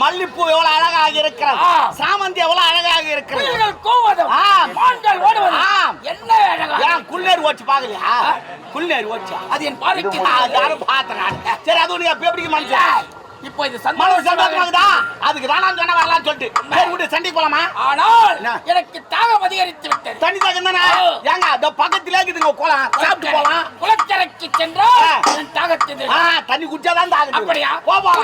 மல்லிப்பூ எவ்வளவு அழகாக இருக்கிறது. சாமந்தி எவ்வளவு அழகாக இருக்கிறது? கூவதும். மான்கள் ஓடுவதும் ஆ. என்ன அழகா ஏன் குள்ளேறு ஓச்சு பாக்கலையா குள்ளேறு ஓச்சு? அது என் பார்வைக்கு யாரும் பார்த்தேன் சரி அது உனக்கு எப்படி மனுஷன் இப்போ இது சந்தோஷமாகுதா? அதுக்கு தான் நான் சொன்ன வரலாம்னு சொல்லிட்டு. சரி விட்டு சண்டைக்கு போலாமா? ஆனால்? எனக்கு தாகம் அதிகரித்து விட்டது. தண்ணி தாக்கம் தானே. ஏங்க அதோ பக்கத்துல இருக்குதுங்க கோலம் சாப்பிட்டு போலாம். குளக்கரைக்கு. என் தாகத்தை ஆ தண்ணி குடிச்சாதான் தாகம் அப்படியா? போவா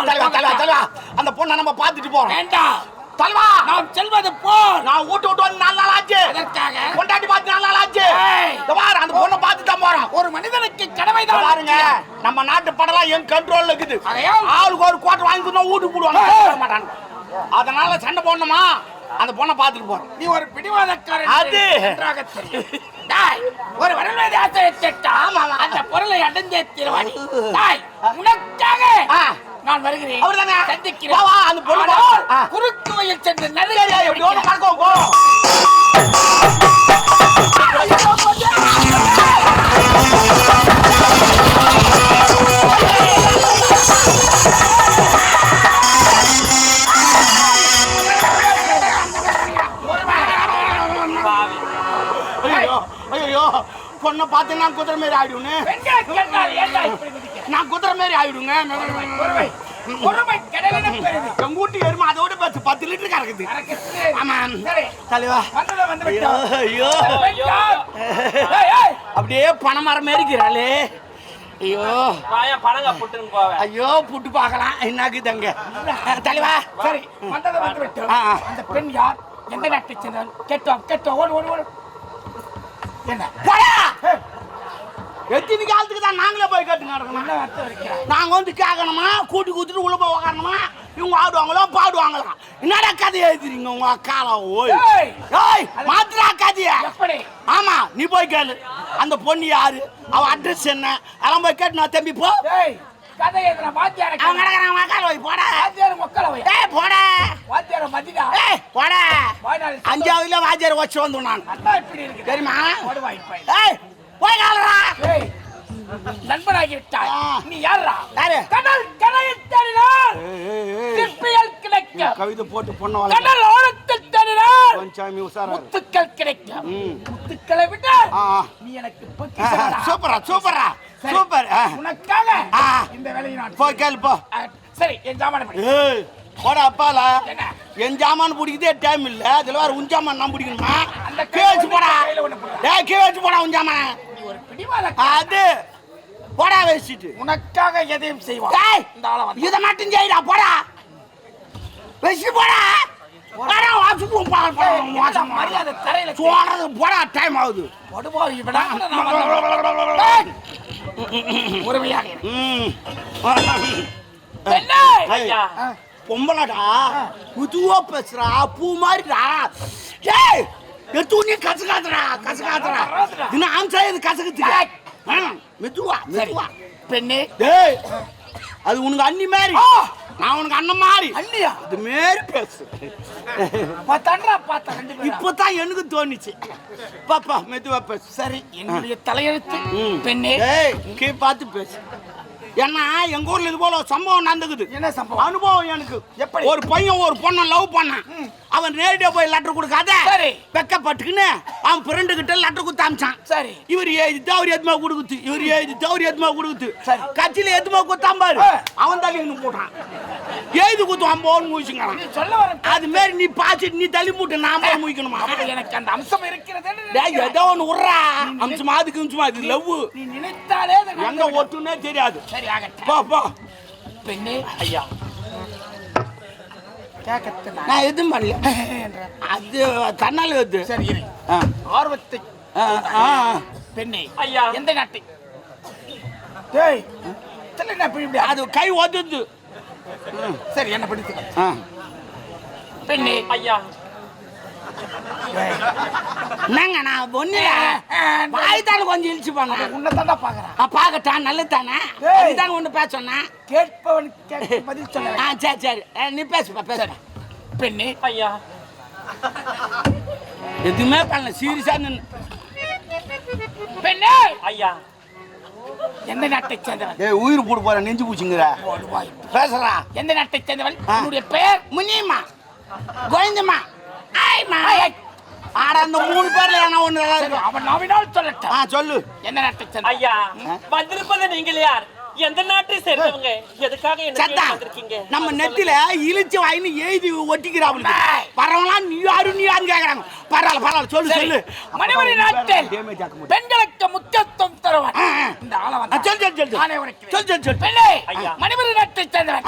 தலைவா, தலைவா, தலைவா. அந்த பொண்ணை நம்ம பார்த்துட்டு போறோம். வேண்டாம் தலைவா? நாம் செல்வது போல் நான் வீட்டு விட்டு வந்து நாலு நாள் ஆச்சு. அதற்காக கொண்டாட்டி பார்த்து நாலு நாள் ஆச்சு. பாரு அந்த பொண்ணை பார்த்து தான் போறோம். ஒரு மனிதனுக்கு இந்த கடமைதான் பாருங்க நம்ம நாட்டு படலாம் என் கண்ட்ரோல்ல இருக்குது. ஆளுக்கு ஒரு கோட்டை வாங்கி கொடுத்தா வீட்டுக்கு போடுவாங்க. மாட்டாங்க. அதனால சண்டை போடணுமா? அந்த பொண்ணை பார்த்துட்டு போறோம். நீ ஒரு பிடிவாதக்காரன். அது. ஒரு வரல்வேதி ஆசிரியர். அந்த பொருளை அடைந்தே தீர்வாணி டேய், உனக்காக ஆ. நான் வருகிறேன். அவர்தானே? சந்திக்கிறேன். வா, அந்த பொண்ணு. குறுக்கு வழியில் சென்று சரி, எப்படி ஐயோ பொண்ணை பார்த்து நான் குதிரை மாரி ஆயிடுவேன்னு நான் குதிரை மாரி ஆயிடுங்க. எங்க வீட்டு எருமை அதோட பத்து பத்து லிட்டர் கறக்குது. ஆமா. தலைவா. ஐயோ அப்படியே பணமரம் இருக்கிறாளே. ஐயோ. ஐயோ புட்டு பார்க்கலாம். என்னாக்குதுங்க தலைவா. சரி, வந்ததை வந்து ஆ. அந்த பெண் யார்? எந்த நாட்டை கேட்டோம் கேட்டோம். ஓடு ஓடு ஓடு. என்ன? எத்தனை காலத்துக்கு தான் நாங்களே போய் கேட்டு நடக்கணும். என்ன அர்த்தம் இருக்கிறார் நாங்க வந்து கேட்கணுமா? கூட்டி கூட்டிட்டு உள்ள போய் உக்காரணுமா? இவங்க ஆடுவாங்களோ? பாடுவாங்களா? என்னடா கதை எழுதுறீங்க உங்க அக்கால? ஓய். ஏய், மாத்திரா கதைய? ஆமா நீ போய் கேளு. அந்த பொண்ணு யாரு? அவ அட்ரஸ் என்ன? அதெல்லாம் போய் கேட்டு நான் தம்பி போ. கதை எதுனா வாத்தியார அவன் கிடக்குறான் அக்கால போய் போட. வாத்தியார மக்களை வை ஏய் போட. வாத்தியார மதிடா ஏய் போட. அஞ்சாவதுல வாஜர் வச்சு வந்து நான். தெரியுமா? ஏய் போய் காலரா நண்பனாகி விட்டாய். நீ யாரா? யாரு? கடல் கரையில் தேடினார் சிற்பியல் கிடைக்கும் கவிதை போட்டு பொண்ணு வளர்க்க. கடல் ஓரத்தில் உசாரா இரு. முத்துக்கள் ஆ. நீ எனக்கு. சூப்பரா சூப்பரா. சூப்பர். உனக்காக. இந்த வேலையை நான் போய் கேளு போ. சரி என் ஜாமான ஏய் போடா அப்பால. என்ன? என் ஜாமான் பிடிக்கதே டைம் இல்ல. அதுல வேற உன் ஜாமான் நான் பிடிக்கணுமா? கீழே வச்சு போடா. ஏய் கீழே வச்சு போடா உன் ஜாமான. அது போடா வச்சுட்டு உனக்காக எதையும் செய்வான். ஏய் இந்த ஆளை வந்து இதை மட்டும் செய்யடா போடா. வச்சு போடா. போடா. வாசுக்கு என்னடா மரியாதை தரையில சோறது போடா டைம் ஆகுது? ஐயா. பொம்பளடா புதுவா பேசுறா பூ மாதிரிடா நீ கசகாதுடா கசகாதுடா. இன்னும் ஆம்சா இது கசகத்துக்கு மெதுவா மெதுவா. பெண்ணே. டேய் அது உனக்கு அண்ணி மாதிரி நான் உனக்கு அண்ணன் மாதிரி அண்ணியா? அது மாரி பேசு. பார்த்தா பார்த்தா இப்பதான் எனக்கு தோணுச்சு. பாப்பா மெதுவா பேசு. சரி என்னுடைய தலையெழுத்து. பெண்ணே. ஏய் கீ பார்த்து பேசு. ஏன்னா எங்க ஊர்ல இது போல சம்பவம் நடந்துக்குது. என்ன சம்பவம்? அனுபவம் எனக்கு. எப்படி? ஒரு பையன் ஒரு பொண்ணை லவ் பண்ணான். அவன் நேரடியா போய் லெட்டர் கொடுக்காத. சரி. வெக்கப்பட்டுக்குன்னு அவன் ஃப்ரெண்டு கிட்ட லெட்டர் கொடுத்து அமிச்சான். சரி. இவர் எழுதி அவர் எதுமா கொடுக்குது? இவர் எழுதி அவர் எதுமா கொடுக்குது? சரி. கட்சியில எதுமா கொடுத்தான் பாரு. அவன் தள்ளி இன்னும் போட்டான். எழுதி கொடுத்து அம்போன்னு முடிச்சுங்கிறான் நீ சொல்ல வர அது மாதிரி நீ பாய்ச்சிட்டு நீ தள்ளி மூட்டு நான் போய் முடிக்கணுமா எனக்கு அந்த அம்சம் இருக்கிறது ஏதோ ஒன்று விட்றா. அம்சமா அதுக்கு அம்சமா இது லவ். நீ நினைத்தாலே அது எங்க. ஒட்டுன்னே தெரியாது. சரி ஆகட்டும். போ போ. பெண்ணே ஐயா. நான் எதுவும் பண்ணல. அது தன்னால வருது சரி. ஆர்வத்தை ஆ, ஆ. பெண்ணே ஐயா. எந்த நாட்டை? டேய் என்ன இப்படி அது கை ஒதுது சரி என்ன படித்து. பெண்ணே ஐயா. டேய், என்னங்க நான் ஒண்ணு வாய் தானே கொஞ்சம் இழிச்சு போனேன் உன்னை தாண்டா பாக்குறேன். பார்க்கட்டான் நல்லது தானே. அதுதானே ஒன்று பேச சொன்னேன். கேட்பவன் கேட்க பதில் சொல்ல ஆ சரி சரி. ஆ, நீ பேசுப்பா பேசுப்பா. பெண்ணே. ஐயா. எதுவுமே பண்ணல சீரியஸா நின்று பெண்ணே! ஐயா. எந்த நாட்டை சேர்ந்தவன்? ஏய் உயிர் போட்டு போற நெஞ்சு பூச்சிங்கிற. பேசுறா. எந்த நாட்டை சேர்ந்தவன். உன்னுடைய பெயர் முனியம்மா கோவிந்தம்மா. ஆய்மா ஆட அந்த மூணு பேர்ல என்ன ஒண்ணு நல்லா இருக்கும். அவன் நாவினால் சொல்லட்டும். ஆ சொல்லு. எந்த நாட்டை சேர்ந்த ஐயா வந்திருப்பது நீங்கள் யார்? எந்த நாட்டை சேர்ந்தவங்க? எதுக்காக என்ன வந்திருக்கீங்க? நம்ம நெத்தில இழிச்சு வாயின்னு எழுதி ஒட்டிக்கிறாங்க பரவலாம் நீ யாரு நீ யாருன்னு கேக்குறாங்க. பரவாயில்ல பரவாயில்ல சொல்லு. சொல்லு. மணிமணி நாட்டில் பெண்களுக்கு முக்கியத்துவம் தருவன். இந்த ஆளை சொல்லு நானே உனக்கு சொல்லு சொல்லு சொல்லு. பெண்ணே ஐயா. மணிமணி நாட்டை சேர்ந்தவன்.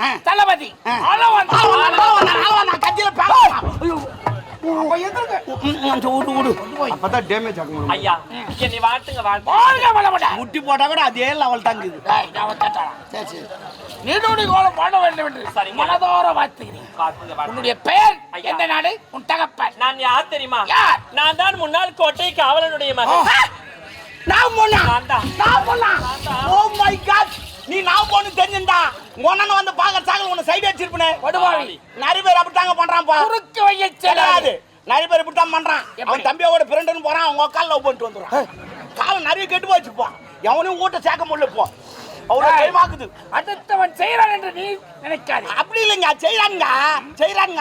ஆ. தளபதி. ஆ. ஆளவன் ஆளவன், ஆளவன், ஆளவன், நான் கத்தியில பேசுறேன். ஐயோ. அப்ப எதிர்க்க விடு. அப்பதான் டேமேஜ் ஆக முடியும் ஐயா வாழ்த்து வாழ்க வளமுடன். முட்டி போட்டா கூட அதே லெவல். சரி சரி. நீடோடி கோலம் வாழ வேண்டும் என்று சரிங்க. மனதோர வாழ்த்துகிறேன். உன்னுடைய பெயர். எந்த நாடு? உன் தகப்பன். நான் யார் தெரியுமா? நான் தான் முன்னாள் கோட்டை காவலனுடைய மகன். நான் போனா நான் தான். நான் போனா நான் தான். ஓ மை காட் நீ நான் போன்னு தெரிஞ்சிருந்தா உன்ன வந்து பாக்க சாகல உன்னை சைடு அடிச்சிருப்பனே படுவாவி நிறைய பேர் அப்படித்தாங்க பண்றான்ப்பா குறுக்கு வைய செல்லாது. நிறைய பேர் இப்படித்தான் பண்றான். எப்படி? அவன் தம்பியோட பிறண்டுன்னு போறான் அவங்க கால் லவ் பண்ணிட்டு வந்துடுறான் காலம் நிறைய கெட்டு போச்சுப்பா எவனையும் ஊட்ட சேர்க்க முடியல இப்போ. அவ்வளோ ஏய். டைமாக்குது அடுத்தவன் செய்கிறான் என்று நீ நினைக்காதே. அப்படி இல்லைங்க செய்யறாங்க செய்யறாங்க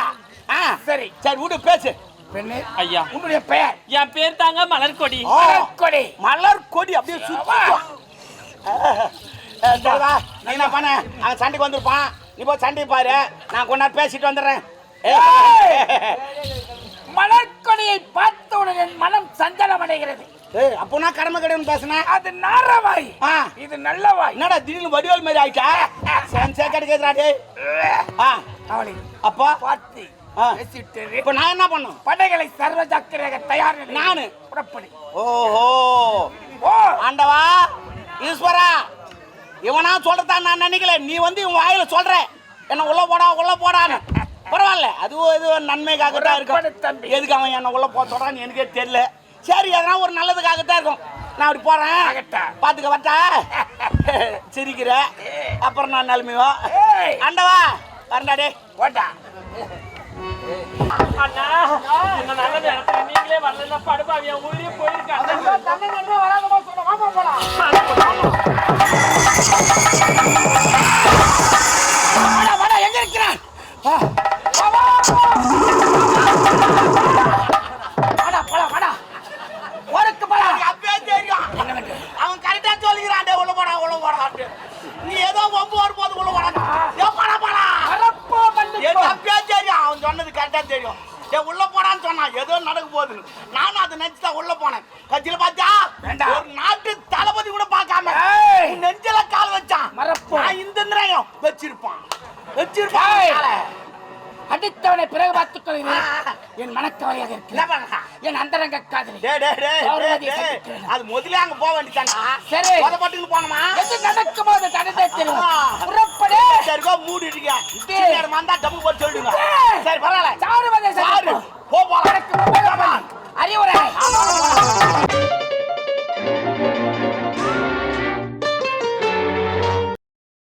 ஆ சரி. சரி விடு பேசு. பெண்ணே ஐயா. உன்னுடைய பெயர்? என் பேர் தாங்க மலர்கொடி. மலர்கொடி. மலர் கொடி அப்படியே சுத்தி சரிவா நீ என்ன பண்ண? அவன் சண்டைக்கு வந்திருப்பான். நீ போய் சண்டை பாரு. நான் நேரம் பேசிட்டு வந்துடுறேன். மலர்கொடியை பார்த்தவுடன் என் மனம் சஞ்சலம் அடைகிறது ஏய் அப்போ நான் கடமை கிடையாது பேசுனேன் அது நாரவாய். இது நல்லவாய். என்னடா திடீர்னு வடிவேல் மாதிரி ஆயிட்டா? டேய். ஆ. அவளை அப்பா. பார்த்து இப்போ நான் என்ன பண்ணும்? படைகளை சர்வ ஜாக்கிரக தயார் நானு. புறப்படு. ஓஹோ. ஓ. ஆண்டவா ஈஸ்வரா இவனா சொல்றதா நான் நினைக்கல. நீ வந்து இவன் வாயில சொல்ற. என்ன உள்ள போடா உள்ள போடான்னு. பரவாயில்ல. அதுவும் இது ஒரு நன்மைக்காக தான் இருக்கும். தம்பி. எதுக்கு அவன் என்ன உள்ள போக சொல்றான்னு எனக்கே தெரியல. சரி எதனா ஒரு நல்லதுக்காக தான் இருக்கும். நான் அப்படி போறேன். ஆகட்டா. பாத்துக்க வரட்டா? சிரிக்கிற. அப்புறம் நான் நிலைமையோ ஏய். ஆண்டவா வரண்டா டே போட்டா அண்ணா என்ன நல்ல நேரத்துல நீங்களே வரல படுப்பாவி என் உயிரே போயிருக்காங்க தண்ணி நின்று வராதமா சொல்ல வாமா போலாம் வாடா வாடா எங்க இருக்கிறான்? ஏதோ நடக்க போகுதுன்னு. நானும் அதை நினைச்சு தான் உள்ள போனேன். கட்சியில பார்த்தா வேண்டாம். ஒரு நாட்டு தளபதி கூட பார்க்காம ஏய். உன் நெஞ்சில கால் வச்சான் மறப்போம். நான் இந்த நிலையம் வச்சிருப்பான் வச்சிருப்பான் ஏய். காலை. அடித்தவனை பிறகு பார்த்துக் கொள்கிறேன் என் மனக்கவலையாக என்ன பண்றான் என் அந்தரங்க காதலி டேய் டேய் டேய் டேய், பார்வதியை டேய் சந்திக்கிறேன். அது முதல்ல அங்க போக வேண்டியதாண்டா சரி. கொலப்பட்டுக்கு போனோமா எது நடக்கும் போது தடத்தை தெரியும். புறப்படு சரிக்கோ மூடிட்டு டேய். சின்ன டப்பு போட்டு